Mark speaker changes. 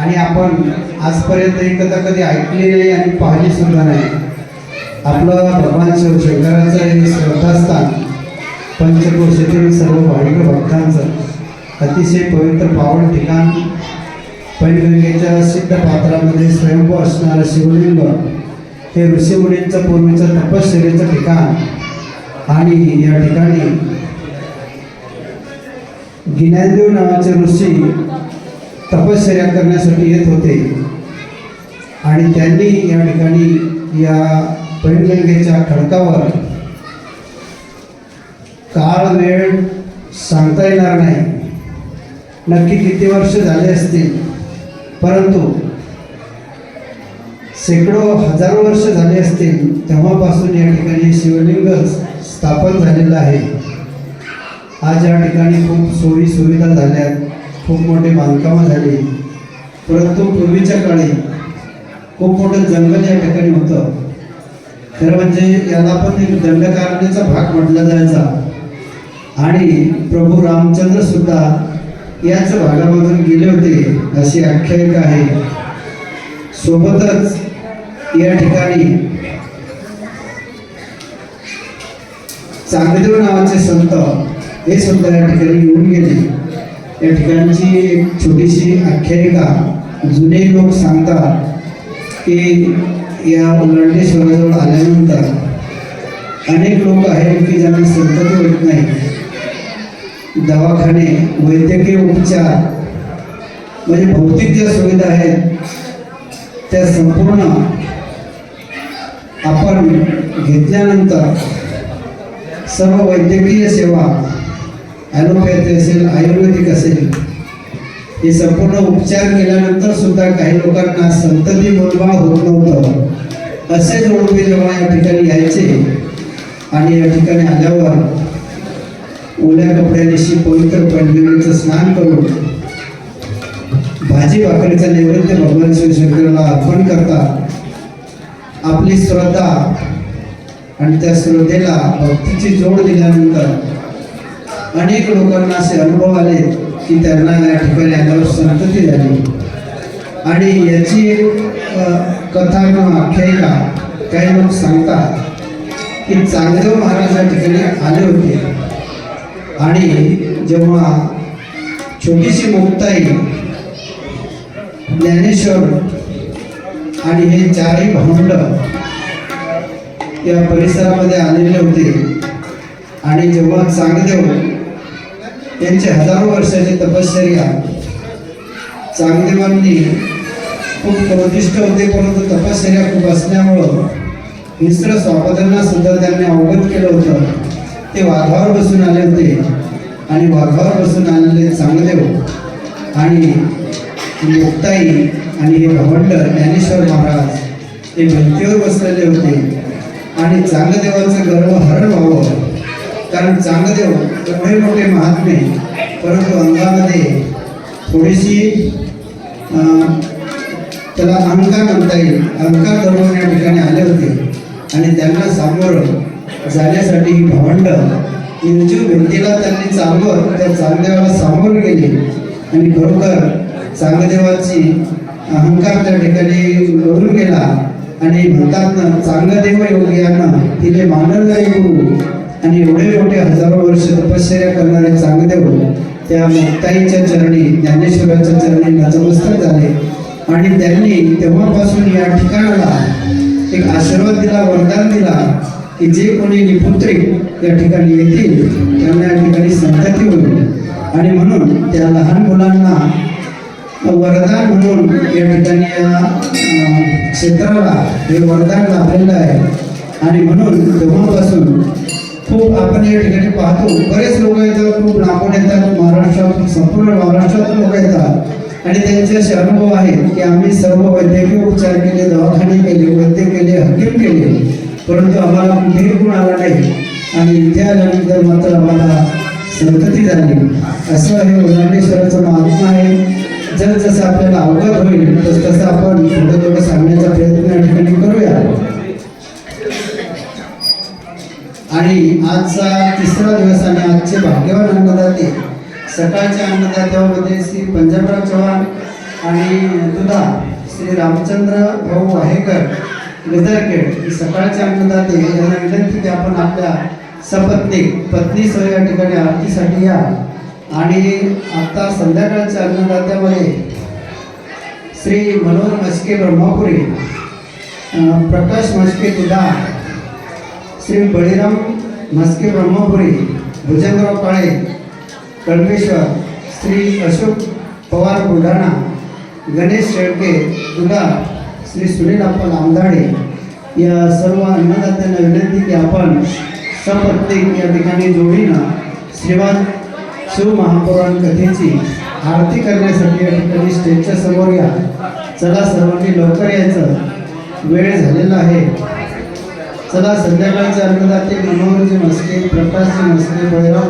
Speaker 1: आणि आपण आजपर्यंत ही कथा कधी ऐकलेली नाही आणि पाहिली सुद्धा नाही. आपलं भगवान शिवशंकराचं हे श्रद्धास्थान पंचकोशातील सर्व भाविक भक्तांचं अतिशय पवित्र पावन ठिकाण पैनगंगेच्या सिद्ध पात्रामध्ये स्वयंभू असणारं शिवलिंग हे ऋषीमुनींचं पूर्वीचं तपश्चर्याचं ठिकाण आणि या ठिकाणी गिनादेव नावाचे ऋषी तपश्चर्या करण्यासाठी येत होते. आणि त्यांनी या ठिकाणी या पैनगंगेच्या खडकावर काळ वेळ सांगता येणार नाही. नक्की किती वर्ष झाले असतील? परंतु शेकडो हजारो वर्ष झाले असतील तेव्हापासून या ठिकाणी शिवलिंग स्थापन झालेलं आहे. आज या ठिकाणी खूप सोयी सुविधा झाल्या खूप मोठे बांधकामं झाली. परंतु पूर्वीच्या काळी खूप मोठं जंगल या ठिकाणी होतं. तर म्हणजे याला पण एक दंडकारण्याचा भाग म्हटला जायचा. आणि प्रभू रामचंद्र सुद्धा याच भागामधून गेले होते अशी आख्यायिका आहे. सोबतच या ठिकाणी चांगदेव नावाचे संत हे सुद्धा या ठिकाणी येऊन गेले. या ठिकाणची एक छोटीशी आख्यायिका जुने लोक सांगतात की या लंडेश्वराजवळ आल्यानंतर अनेक लोक आहेत की ज्यांना संतती होत नाही. दवाखाने वैद्यकीय उपचार म्हणजे भौतिक ज्या सुविधा आहेत त्या संपूर्ण आपण घेतल्यानंतर सर्व वैद्यकीय सेवा ॲलोपॅथी असेल आयुर्वेदिक असेल हे संपूर्ण उपचार केल्यानंतर सुद्धा काही लोकांना संतती मुलबा होत नव्हतं. असे जोडपे जेव्हा या ठिकाणी यायचे आणि या ठिकाणी आल्यावर ओल्या कपड्यानिशी पवित्र पंडितांचं स्नान करून भाजी भाकरीचा नैवेद्य भगवान शिवशंकराला अर्पण करतात आपली श्रद्धा आणि त्या श्रद्धेला भक्तीची जोड दिल्यानंतर अनेक लोकांना असे अनुभव आले की त्यांना या ठिकाणी आल्यावर संतती झाली. आणि याची एक कथा किंवा आख्यायिका काही लोक सांगतात की चांगदेव महाराज या ठिकाणी आले होते. आणि जेव्हा छोटीशी मुक्ताई ज्ञानेश्वर आणि हे चारही भावंड या परिसरामध्ये आलेले होते. आणि जेव्हा चांगदेव त्यांची हजारो वर्षाची तपश्चर्या चांगदेवांनी खूप प्रदिष्ट होते परंतु तपश्चर्या खूप असल्यामुळं मिश्र स्वापदांना सुद्धा त्यांनी अवगत केलं होतं. ते वाघावर बसून आले होते आणि वाघावर बसून आलेले चांगदेव आणि मुक्ताई आणि हे भवंड ज्ञानेश्वर महाराज हे भिंतीवर बसलेले होते. आणि चांगदेवाचं गर्व हरण व्हावं. कारण चांगदेव एवढे हो, मोठे महात्मे परंतु अंगामध्ये थोडीशी त्याला अहंकार म्हणता येईल. अहंकार करून या ठिकाणी आले होते. आणि त्यांना सामोरं जाण्यासाठी ही भावंड निर्जीव भिंतीला त्यांनी चालवत त्या चांगदेवाला सामोर गेले. आणि खरोखर चांगदेवाची अहंकार त्या ठिकाणी लढून गेला. आणि म्हणतात ना चांगदेव योगियानं तिने मानव गुरु. आणि एवढे हजारो वर्ष तपश्चर्या करणारे चांगदेव त्या मुक्ताईच्या चरणी ज्ञानेश्वराच्या चरणी नतमस्तक झाले. आणि त्यांनी तेव्हापासून या ठिकाणाला एक आशीर्वाद दिला वरदान दिला की जे कोणी निपुत्रिक या ठिकाणी येतील त्यांना या ठिकाणी संतती होईल. आणि म्हणून त्या लहान मुलांना वरदान म्हणून या ठिकाणी या क्षेत्राला हे वरदान लाभलेलं आहे. आणि म्हणून तेव्हापासून खूप आपण या ठिकाणी पाहतो बरेच लोक येतात खूप लांबून येतात महाराष्ट्रात संपूर्ण महाराष्ट्रातून लोक येतात. आणि त्यांचे असे अनुभव आहेत की आम्ही सर्व वैद्यकीय उपचार केले दवाखाने केले वैद्य केले हकीम केले. परंतु आम्हाला कुठेही गुण आला नाही. आणि इथे आल्यानंतर मात्र आम्हाला संतती झाली. असं हे उल्हाणेश्वराचं महात्मा आहे. जर जसं आपल्याला अवगत होईल तस तसं आपण थोडं थोडं सांगण्याचा प्रयत्न या ठिकाणी करूया आणि आजचा तिसरा दिवस आणि आजचे भाग्यवान अन्नदाते. सकाळच्या अन्नदात्यामध्ये श्री पंजाबराव चव्हाण आणि दुधा श्री रामचंद्र भाऊ वाहेकर गजरखेड हे सकाळचे अन्नदाते. यांना विनंती की आपण आपल्या सपत्नी पत्नीसह या ठिकाणी आरतीसाठी या. आणि आता संध्याकाळच्या अन्नदात्यामध्ये श्री मनोहर मस्के ब्रह्मापुरी प्रकाश मस्के दुधा श्री बळीराम म्हस्के ब्रह्मपुरी भुजंगराव काळे कळमेश्वर श्री अशोक पवार बुलढाणा गणेश शेळके दुधा श्री सुनील अप्पा आमदाडे या सर्व अन्नदात्यांना विनंती की आपण सप्रत्येक या ठिकाणी जोडीनं श्रीमान शिवमहापुराण कथेची आरती करण्यासाठी या ठिकाणी स्टेजच्या समोर या. चला सर्वांनी लवकर यायचं. वेळ झालेला आहे. चला संध्याकाळचे अन्नदाते मनोहरजी मस्के प्रकाशजी नसते बळीराम